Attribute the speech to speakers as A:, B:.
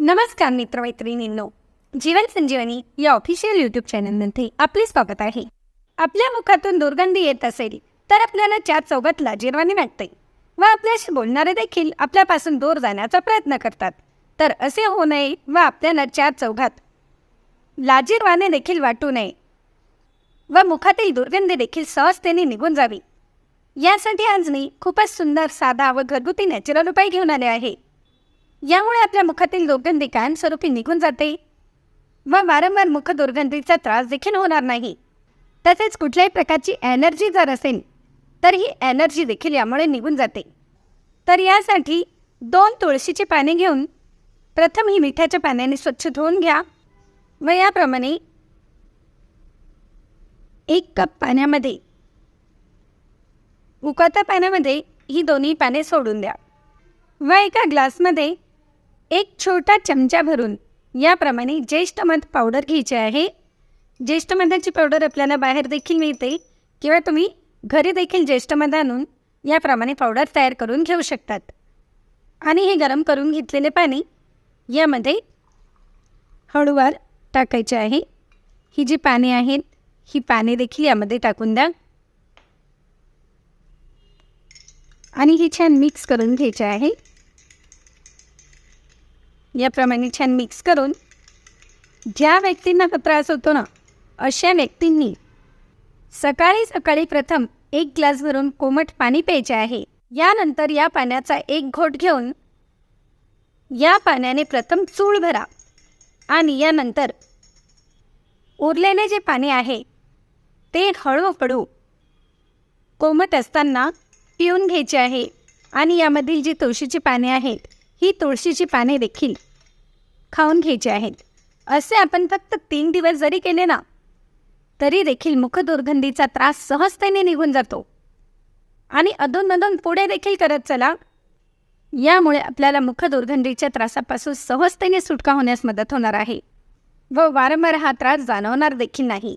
A: नमस्कार मित्रमैत्रिणींनो जीवन संजीवनी या official YouTube चॅनलमध्ये आपले स्वागत आहे. आपल्या मुखातून दुर्गंधी येत असेल तर आपल्याला चार चौघात लाजीरवाणी वाटते व आपल्याशी बोलणारे देखील आपल्यापासून दूर जाण्याचा प्रयत्न करतात. तर असे होऊ नये व आपल्याला चार चौघात लाजीरवाने देखील वाटू नये व मुखातील दुर्गंधी देखील सहजतेने निघून जावी. यासाठी आज मी खूपच सुंदर साधा व घरगुती नॅचरल उपाय घेऊन आले आहे. यामुळे आपल्या मुखातील दुर्गंधी कायमस्वरूपी निघून जाते व वारंवार मुख दुर्गंधीचा त्रास देखील होणार नाही. तसेच कुठल्याही प्रकारची एनर्जी जर असेल तर ही एनर्जी देखील यामुळे निघून जाते. तर यासाठी दोन तुळशीची पाने घेऊन प्रथम ही मिठाच्या पाण्याने स्वच्छ धुवून घ्या व याप्रमाणे एक कप पाण्यामध्ये उकळत्या पाण्यामध्ये ही दोन्ही पाने सोडून द्या व एका ग्लासमध्ये एक छोटा चमचा भरून याप्रमाणे ज्येष्ठ मध पावडर घ्यायची आहे. ज्येष्ठ मधाची पावडर आपल्याला बाहेर देखील मिळते किंवा तुम्ही घरी देखील ज्येष्ठ मध आणून याप्रमाणे पावडर तयार करून घेऊ शकतात. आणि हे गरम करून घेतलेले पाणी यामध्ये हळूवार टाकायचे आहे. ही जी पाने आहेत ही पाने देखील यामध्ये टाकून द्या. आणि ही छान मिक्स करून घ्यायचे आहे. याप्रमाणे छान मिक्स करून ज्या व्यक्तींना त्रास होतो ना अशा व्यक्तींनी सकाळी सकाळी प्रथम एक ग्लास भरून कोमट पाणी प्यायचे आहे. यानंतर या पाण्याचा एक घोट घेऊन या पाण्याने प्रथम चूळ भरा आणि यानंतर उरलेले जे पाणी आहे ते हळूहळू कोमट असताना पिऊन घ्यायची आहे. आणि यामधील जी तुळशीची पाने आहेत ही तुळशीची पाने देखील खाऊन घ्यायची आहेत. असे आपण फक्त तीन दिवस जरी केले ना तरी देखील मुखदुर्गंधीचा त्रास सहजतेने निघून जातो. आणि अधूनमधून पुढे देखील करत चला यामुळे आपल्याला मुखदुर्गंधीच्या त्रासापासून सहजतेने सुटका होण्यास मदत होणार आहे. व वारंवार हा त्रास जाणवणार देखील नाही.